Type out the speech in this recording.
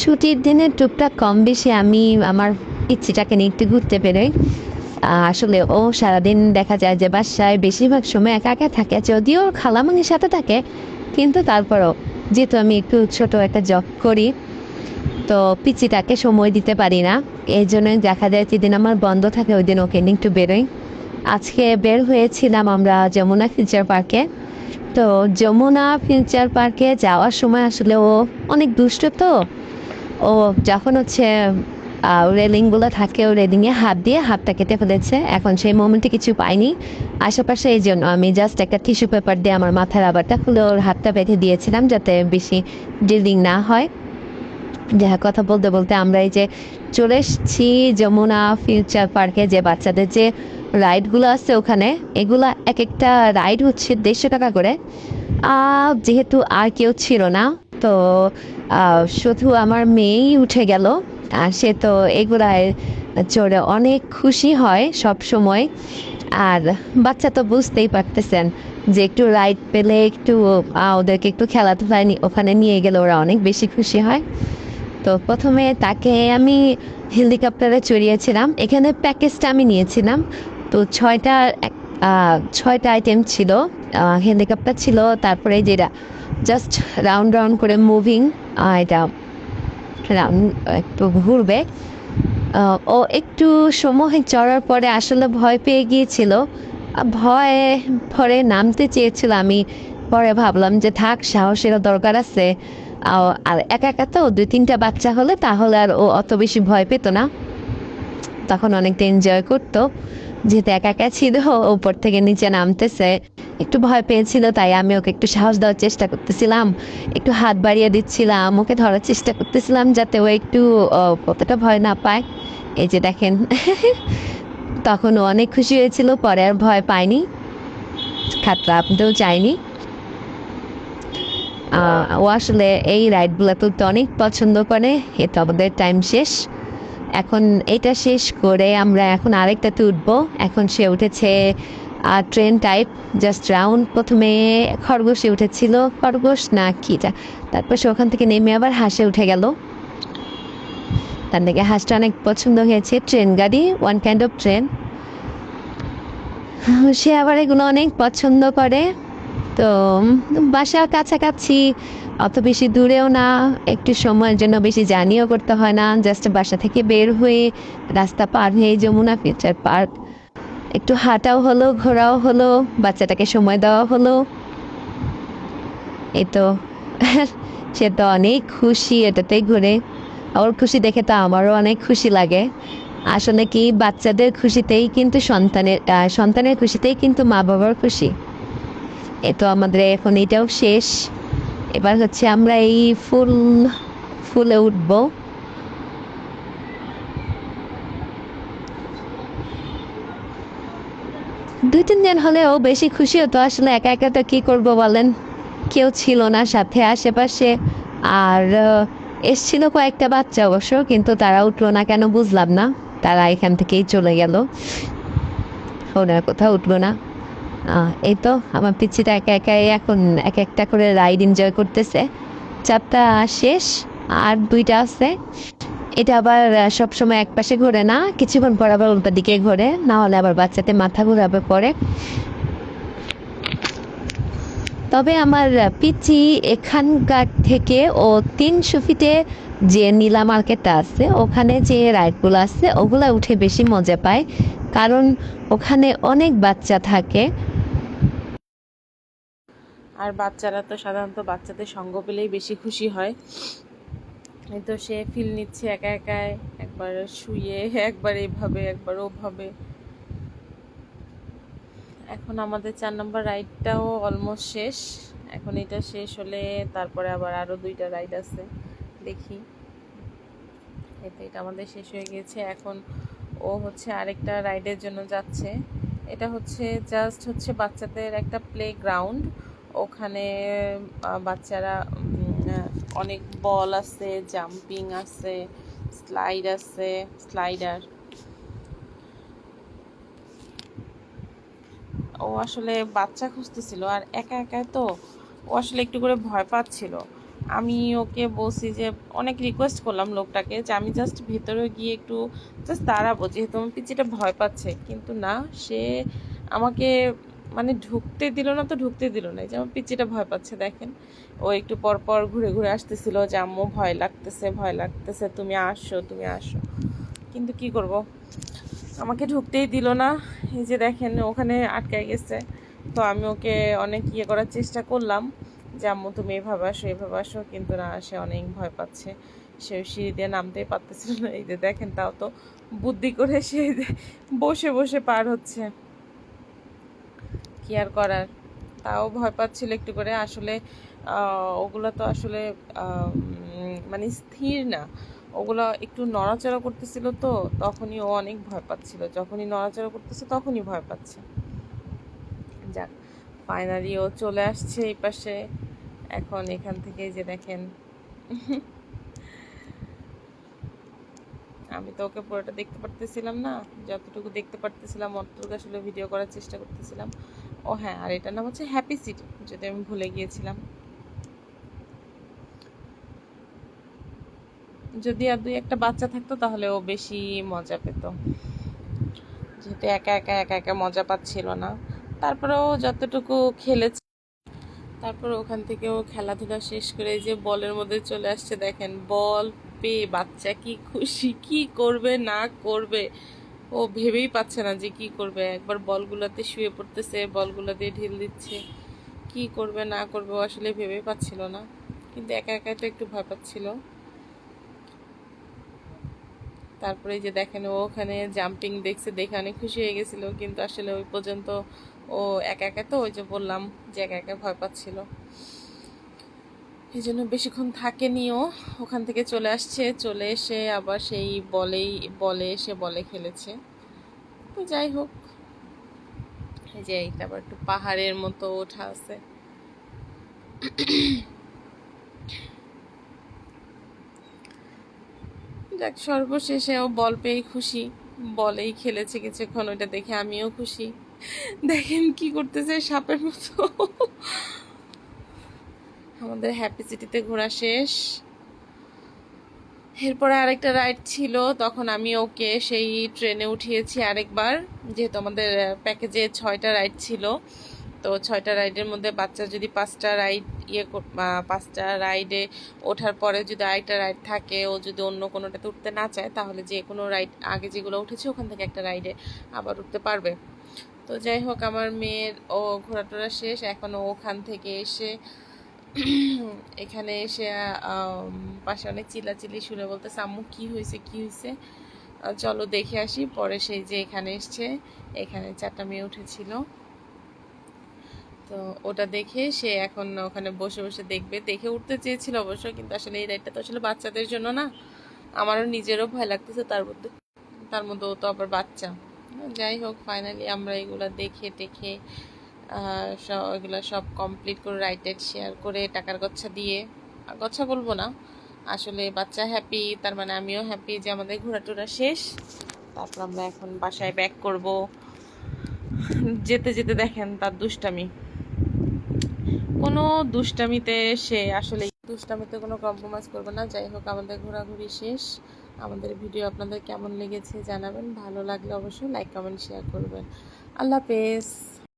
ছুটির দিনে টুকটাক কম বেশি আমি আমার ইচ্ছেটাকে নিয়ে একটু ঘুরতে বেরোই। আসলে ও সারাদিন দেখা যায় যে বাসায় বেশিরভাগ সময় একা একা থাকে, যদিও খালামানির সাথে থাকে, কিন্তু তারপরও যেহেতু আমি একটু ছোট একটা জব করি, তো পিচিটাকে সময় দিতে পারি না। এই জন্য দেখা যায় যেদিন আমার বন্ধ থাকে, ওই দিন ওকে নিয়ে একটু বেরোই। আজকে বের হয়েছিলাম আমরা যমুনা ফিউচার পার্কে। তো যমুনা ফিউচার পার্কে যাওয়ার সময় আসলে ও অনেক দুষ্ট তো ও যখন হচ্ছে রেলিংগুলো থাকে, ও রেলিংয়ে হাত দিয়ে হাতটা কেটে ফেলেছে। এখন সেই মোমেন্টে কিছু পাইনি। আশেপাশে এই জন্য আমি জাস্ট একটা টিস্যু পেপার দিয়ে আমার মাথার আবারটা খুলে ওর হাতটা বেঁধে দিয়েছিলাম যাতে বেশি ড্রিলিং না হয়। যাহা কথা বলতে বলতে আমরা এই যে চলে এসেছি যমুনা ফিউচার পার্কে যে বাচ্চাদের যে রাইডগুলো আছে ওখানে। এগুলা এক একটা রাইড হচ্ছে দেড়শো টাকা করে। যেহেতু আর কেউ ছিল না, তো শুধু আমার মেয়েই উঠে গেল। আর সে তো এগুলায় চড়ে অনেক খুশি হয় সব সময়। আর বাচ্চা তো বুঝতেই পারতেছেন যে একটু রাইড পেলে একটু ওদেরকে একটু খেলাধুলায় ওখানে নিয়ে গেলে ওরা অনেক বেশি খুশি হয়। তো প্রথমে তাকে আমি হেলিকপ্টারে চড়িয়েছিলাম। এখানে প্যাকেজটা আমি নিয়েছিলাম। তো ছয়টা ছয়টা আইটেম ছিল হেলিকপ্টার ছিল, তারপরে যেটা জাস্ট রাউন্ড রাউন্ড করে মুভিং এটা একটু ঘুরবে। ও একটু সময় চড়ার পরে আসলে ভয় পেয়ে গিয়েছিল। ভয় পরে নামতে চেয়েছিল আমি। পরে ভাবলাম যে থাক সাহসের দরকার আছে। আর একা একা তো দুই তিনটা বাচ্চা হলে তাহলে আর ও অত বেশি ভয় পেত না। তখন অনেকটা এনজয় করতো। যেহেতু একা একা ছিল উপর থেকে নিচে নামতেছে। একটু ভয় পেয়েছিল, তাই আমি ওকে একটু সাহস দেওয়ার চেষ্টা করতেছিলাম। একটু হাত বাড়িয়ে দিচ্ছিলাম, ওকে ধরার চেষ্টা করতেছিলাম যাতে ও একটু কতটা ভয় না পায়। এই যে দেখেন, তখন ও অনেক খুশি হয়েছিল, পরে আর ভয় পায়নি। খাতরা, আপনিও চাইনি। ও আসলে এই রাইডগুলো তুলতে অনেক পছন্দ করে এটা আমাদের টাইম শেষ। এখন এটা শেষ করে আমরা এখন আরেকটাতে উঠবো। এখন সে উঠেছে আর ট্রেন টাইপ জাস্ট রাউন্ড প্রথমে খরগোশে উঠেছিল। খরগোশ না কিটা তারপর সে ওখান থেকে নেমে আবার হাঁসে উঠে গেল। তার থেকে হাঁসটা অনেক পছন্দ হয়েছে। ট্রেন গাড়ি ওয়ান কাইন্ড অফ ট্রেন সে আবার এগুলো অনেক পছন্দ করে। তো বাসার কাছাকাছি। অত বেশি দূরেও না, একটু সময়ের জন্য বেশি জার্নিও করতে হয় না জাস্ট বাসা থেকে বের হয়ে রাস্তা পার হয়ে যমুনা ফিউচার পার্ক। একটু হাঁটাও হলো, ঘোরাও হলো, বাচ্চাটাকে সময় দেওয়া হলো। এই তো, সে তো অনেক খুশি এটাতেই ঘুরে। ওর খুশি দেখে তো আমারও অনেক খুশি লাগে। আসলে কি, বাচ্চাদের খুশিতেই কিন্তু সন্তানের সন্তানের খুশিতেই কিন্তু মা বাবার খুশি। এ তো আমাদের এখন এটাও শেষ। এবার হচ্ছে আমরা এই ফুল, ফুলে উঠব। দুই তিন দিন হলেও বেশি খুশি হতো, আসলে একা একা তো কী করব বলেন? কেউ ছিল না সাথে আশেপাশে। আর এসছিল কয়েকটা বাচ্চা অবশ্য, কিন্তু তারা উঠল না কেন বুঝলাম না। তারা এখান থেকেই চলে গেল। ওনার কোথাও উঠল না। এই তো, আমার পিচ্ছিটা একা একাই এখন এক একটা করে রাইড এনজয় করতেছে। চারটা শেষ, আর দুইটা আছে। এটা আবার সবসময় এক পাশে ঘোরে না, কিছুক্ষণ পর আবার উল্টা দিকে ঘোরে, না হলে আবার বাচ্চাতে মাথা ঘোরাবে পরে। তবে আমার পিচ্ছি এখানকার থেকে ও তিনশো ফিটে যে নীলা মার্কেটটা আছে, ওখানে যে রাইডগুলো আছে, ওগুলা উঠে বেশি মজা পায়। কারণ ওখানে অনেক বাচ্চা থাকে। আর বাচ্চারা তো সাধারণত বাচ্চাদের সঙ্গ পেলেই বেশি খুশি হয়। তো সে ফিল নিচ্ছে একা একাই, একবার শুয়ে, একবার এভাবে, একবার ওভাবে। এখন আমাদের চার নম্বর রাইডটাও অলমোস্ট শেষ। এখন এটা শেষ হলে তারপরে আবার আরও দুইটা রাইড আছে, দেখি। এই তো এটা আমাদের শেষ হয়ে গেছে এখন ও হচ্ছে আরেকটা রাইডের জন্য যাচ্ছে। এটা হচ্ছে জাস্ট হচ্ছে বাচ্চাদের একটা প্লে গ্রাউন্ড ওখানে বাচ্চারা অনেক বল আছে, জাম্পিং আছে, স্লাইড আছে, স্লাইডার। ও আসলে বাচ্চা খুঁজতেছিল, আর একা একা তো, ও আসলে একটু করে ভয় পাচ্ছিল। আমি ওকে বলছি যে, অনেক রিকোয়েস্ট করলাম লোকটাকে যে, আমি জাস্ট ভেতরে গিয়ে একটু জাস্ট দাঁড়াবো, যেহেতু আমার পিচিটা ভয় পাচ্ছে। কিন্তু না, সে আমাকে মানে ঢুকতে দিল না তো ঢুকতে দিল না। এই যে আমার পিচিটা ভয় পাচ্ছে, দেখেন। ও একটু পর পর ঘুরে ঘুরে আসতেছিল যে, আম্মু, ভয় লাগতেছে ভয় লাগতেছে, তুমি আসো তুমি আসো। কিন্তু কি করব? আমাকে ঢুকতেই দিল না। এই যে দেখেন, ওখানে আটকায় গেছে। তো আমি ওকে অনেক ইয়ে করার চেষ্টা করলাম যে, আম্মু, তুমি এভাবে আসো এভাবে আসো। কিন্তু না, সে অনেক ভয় পাচ্ছে। সে সিঁড়ি দিয়ে নামতেই পারতেছিল না। এই যে দেখেন, তাও তো বুদ্ধি করে সে বসে বসে পার হচ্ছে। কি আর করার। তাও ভয় পাচ্ছিল একটু করে। আসলে ওগুলো তো আসলে মানে স্থির না। ওগুলো একটু নড়াচড়া করতেছিল তো, তখনই ও অনেক ভয় পাচ্ছিল। যখনই নড়াচড়া করতেছে, তখনই ভয় পাচ্ছে। যাক ফাইনালি ও চলে আসছে এই পাশে। এখন এখান থেকে যে দেখেন। আমি তো ওকে পুরোটা দেখতে পারতেছিলাম না। যতটুকু দেখতে পারতেছিলাম, অতটুকু আসলে ভিডিও করার চেষ্টা করতেছিলাম। ও হ্যাঁ আর এটার নাম হচ্ছে হ্যাপি সিটি যদি আমি ভুলে গিয়েছিলাম। যদি আর দুই একটা বাচ্চা থাকতো, তাহলে ও বেশি মজা পেত। যেহেতু একা একা একা একা মজা পাচ্ছিল না। তারপরেও যতটুকু খেলেছে, তারপর ওখান থেকে ও খেলাধুলা শেষ করে যে বলের মধ্যে চলে আসছে, দেখেন, বল পেয়ে বাচ্চা কি খুশি, কি করবে, না করবে। ও ভেবেই পাচ্ছে না যে কি করবে। একবার বলগুলোতে শুয়ে পড়তেছে, বলগুলো দিয়ে ঢিল দিচ্ছে। কি করবে, না করবে আসলে ভেবেই পাচ্ছিল না। কিন্তু একা একা তো একটু ভয় পাচ্ছিল। তারপরে যে দেখেন ও ওখানে জাম্পিং দেখছে, দেখে অনেক খুশি হয়ে গেছিল। কিন্তু আসলে ওই পর্যন্ত ও একা একা তো, ওই যে বললাম যে একা একা ভয় পাচ্ছিল। এই জন্য বেশিক্ষণ থাকেনি ও ওখান থেকে চলে আসছে, চলে এসে আবার সেই বলেই, বলে এসে বলে খেলেছে। তো যাই হোক, এই যে এইটা আবার একটু পাহাড়ের মতো ওঠা আছে। যাক, সর্বশেষে ও বল পেয়েই খুশি। বলেই খেলেছে কিছুক্ষণ, ওইটা দেখে আমিও খুশি। দেখেন কি করতেছে সাপের মতো। আমাদের হ্যাপি সিটিতে ঘোরা শেষ। এরপরে আরেকটা রাইড ছিল, তখন আমি ওকে সেই ট্রেনে উঠিয়েছি আরেকবার, যেহেতু আমাদের প্যাকেজে ছয়টা রাইড ছিল। তো ছয়টা রাইডের মধ্যে বাচ্চা যদি পাঁচটা রাইড ইয়ে পাঁচটা রাইডে ওঠার পরে যদি আরেকটা রাইড থাকে, ও যদি অন্য কোনোটাতে উঠতে না চায়, তাহলে যে কোনো রাইড আগে যেগুলো উঠেছে ওখান থেকে একটা রাইডে আবার উঠতে পারবে। তো যাই হোক, আমার মেয়ের, ও ঘোরাটোরা শেষ, এখন ওখান থেকে এসে এখানে এসে পাশে অনেক চিল্লাচিল্লি শুনে বলতে আম্মু, কি হয়েছে কি হয়েছে? চলো দেখে আসি। পরে সেই যে এখানে এসছে, এখানে চারটা মেয়ে উঠেছিল। তো ওটা দেখে সে এখন ওখানে বসে বসে দেখবে। দেখে উঠতে চেয়েছিল অবশ্য, কিন্তু আসলে এই রাইডটা তো আসলে বাচ্চাদের জন্য না। আমারও নিজেরও ভয় লাগতেছে, তার মধ্যে তার মধ্যে ও তো আবার বাচ্চা। যাই হোক ফাইনালি আমরা এগুলা দেখে, টেখে এগুলো সব কমপ্লিট করে রাইটেড শেয়ার করে টাকার গচ্ছা দিয়ে গচ্ছা বলব না। আসলে বাচ্চা হ্যাপি তার মানে আমিও হ্যাপি যে আমাদের ঘোরাটোরা শেষ। তারপর আমরা এখন বাসায় ব্যাক করব। যেতে যেতে দেখেন তার দুষ্টামি। কোনো দুষ্টামিতে সে আসলে দুষ্টামিতে কোনো কম্প্রোমাইজ করবে না। যাই হোক, আমাদের ঘোরাঘুরি শেষ। আমাদের ভিডিও আপনাদের কেমন লেগেছে জানাবেন। ভালো লাগলে অবশ্যই লাইক কমেন্ট শেয়ার করবেন। আল্লাহ হাফেজ।